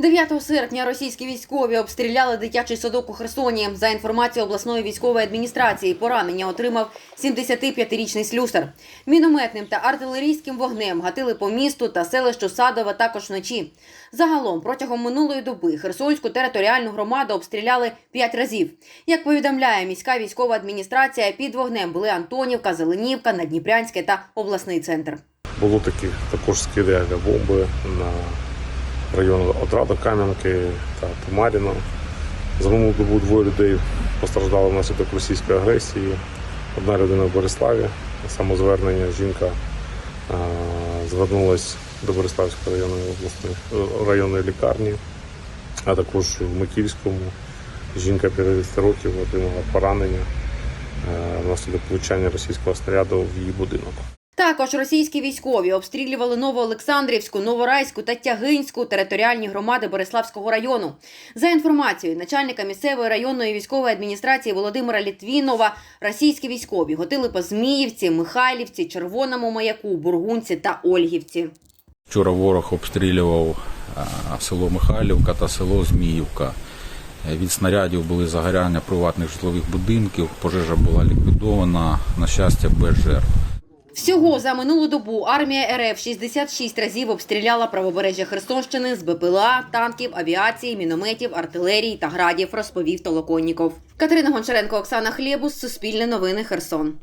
9 серпня російські військові обстріляли дитячий садок у Херсоні. За інформацією обласної військової адміністрації, поранення отримав 75-річний слюсар. Мінометним та артилерійським вогнем гатили по місту та селищу Садове також вночі. Загалом протягом минулої доби Херсонську територіальну громаду обстріляли 5 разів. Як повідомляє міська військова адміністрація, під вогнем були Антонівка, Зеленівка, Надніпрянське та обласний центр. Було такі також скиди авіабомби на район Отрада, Кам'янки та Тумаріно. За минулу добу двоє людей постраждали внаслідок російської агресії. Одна людина в Бориславі. Самозвернення жінка а, звернулась до Бориславської районної обласної районної лікарні, а також в Микільському. Жінка 50 років отримала поранення внаслідок влучання російського снаряду в її будинок. Також російські військові обстрілювали Новоолександрівську, Новорайську та Тягинську територіальні громади Бориславського району. За інформацією начальника місцевої районної військової адміністрації Володимира Літвінова, російські військові готили по Зміївці, Михайлівці, Червоному маяку, Бургунці та Ольгівці. Вчора ворог обстрілював е, село Михайлівка та село Зміївка. Е, Від снарядів були загоряння приватних житлових будинків. Пожежа була ліквідована, на щастя, без жертв. Всього за минулу добу армія РФ 66 разів обстріляла правобережжя Херсонщини з БПЛА, танків, авіації, мінометів, артилерії та градів, розповів Толоконніков. Катерина Гончаренко, Оксана Хлєбус, Суспільне новини, Херсон.